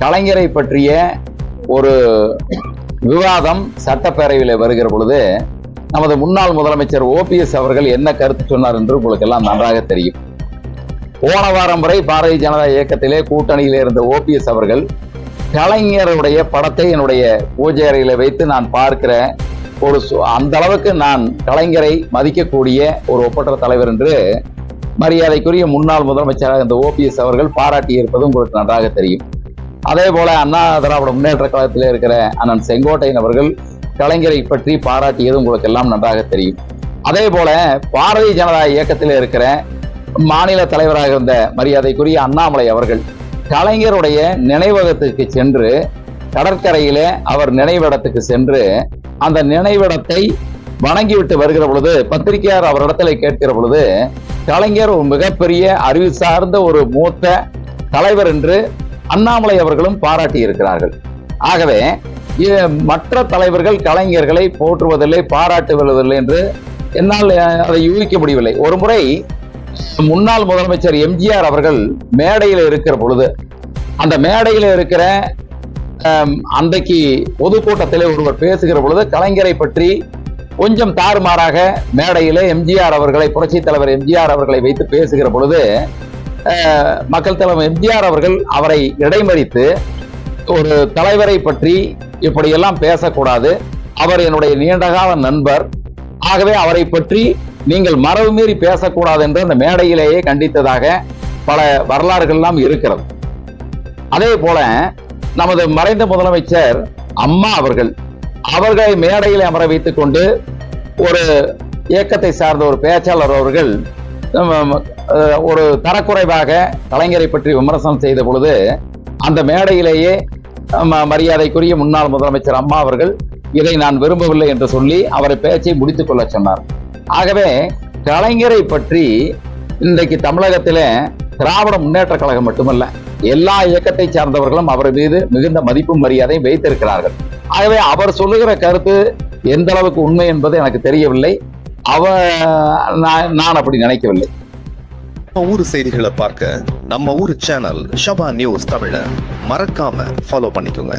கலைஞரை பற்றிய ஒரு விவாதம் சட்டப்பேரவையில் வருகிற பொழுது நமது முன்னாள் முதலமைச்சர் ஓபிஎஸ் அவர்கள் என்ன கருத்து சொன்னார் என்று உங்களுக்கு எல்லாம் நன்றாக தெரியும். போன வாரம் வரை பாரதிய ஜனதா இயக்கத்திலே கூட்டணியில் இருந்த ஓபிஎஸ் அவர்கள் கலைஞருடைய படத்தை என்னுடைய பூஜை அறையில வைத்து நான் பார்க்கிற ஒரு சு- அந்த அளவுக்கு நான் கலைஞரை மதிக்கக்கூடிய ஒரு ஒப்பற்ற தலைவர் என்று மரியாதைக்குரிய முன்னாள் முதலமைச்சராக இந்த ஓபிஎஸ் அவர்கள் பாராட்டி இருப்பது உங்களுக்கு நன்றாக தெரியும். அதே போல அண்ணா திராவிட முன்னேற்ற கழகத்தில் இருக்கிற அண்ணன் செங்கோட்டையன் அவர்கள் கலைஞரை பற்றி பாராட்டியது உங்களுக்கு எல்லாம் நன்றாக தெரியும். அதே போல பாரதிய ஜனதா இயக்கத்தில் இருக்கிற மாநில தலைவராக இருந்த மரியாதைக்குரிய அண்ணாமலை அவர்கள் கலைஞருடைய நினைவகத்துக்கு சென்று கடற்கரையில அவர் நினைவிடத்துக்கு சென்று அந்த நினைவிடத்தை வணங்கிவிட்டு வருகிற பொழுது பத்திரிகையார் அவரிடத்துல கேட்கிற பொழுது கலைஞர் ஒரு மிகப்பெரிய அறிவு சார்ந்த ஒரு மூத்த தலைவர் என்று அண்ணாமலை அவர்களும் பாராட்டி இருக்கிறார்கள். ஆகவே மற்ற தலைவர்கள் கலைஞர்களை போற்றுவதில்லை பாராட்டுவதில்லை என்று என்னால் அதை யூகிக்க முடியவில்லை. ஒரு முறை முன்னாள் முதலமைச்சர் எம்ஜிஆர் அவர்கள் மேடையில் இருக்கிற பொழுது அந்த மேடையில் இருக்கிற அன்றைக்கு பொதுக்கூட்டத்திலே ஒருவர் பேசுகிற பொழுது கலைஞரை பற்றி கொஞ்சம் தாறுமாறாக மேடையிலே எம்ஜிஆர் அவர்களை புரட்சித் தலைவர் எம்ஜிஆர் அவர்களை வைத்து பேசுகிற பொழுது மக்கள் தலைவர் எம்ஜிஆர் அவர்கள் அவரை இடைமறித்து ஒரு தலைவரை பற்றி இப்படியெல்லாம் பேசக்கூடாது. அவர் என்னுடைய நீண்டகால நண்பர். ஆகவே அவரை பற்றி நீங்கள் மரபு மீறி பேசக்கூடாது என்று அந்த மேடையிலேயே கண்டித்ததாக பல வரலாறுகள்லாம் இருக்கிறது. அதே போல நமது மறைந்த முதலமைச்சர் அம்மா அவர்கள் அவர்களை மேடையில் அமர வைத்துக் கொண்டு ஒரு இயக்கத்தை சார்ந்த ஒரு பேச்சாளர் அவர்கள் ஒரு தரக்குறைவாக கலைஞரை பற்றி விமர்சனம் செய்த பொழுது அந்த மேடையிலேயே ம- மரியாதைக்குரிய முன்னாள் முதலமைச்சர் அம்மா அவர்கள் இதை நான் விரும்பவில்லை என்று சொல்லி அவரை பேச்சை முடித்துக் கொள்ள சொன்னார். ஆகவே கலைஞரை பற்றி இன்றைக்கு தமிழகத்தில் திராவிட முன்னேற்ற கழகம் மட்டுமல்ல எல்லா இயக்கத்தை சார்ந்தவர்களும் அவர் மீது மிகுந்த மதிப்பும் மரியாதையும் வைத்திருக்கிறார்கள். ஆகவே அவர் சொல்லுகிற கருத்து எந்த அளவுக்கு உண்மை என்பது எனக்கு தெரியவில்லை. அவ நான் நான் அப்படி நினைக்கவில்லை. நம்ம ஊர் செய்திகளை பார்க்க நம்ம ஊர் சேனல் ஷபா நியூஸ் தமிழ மறக்காம ஃபாலோ பண்ணிக்கோங்க.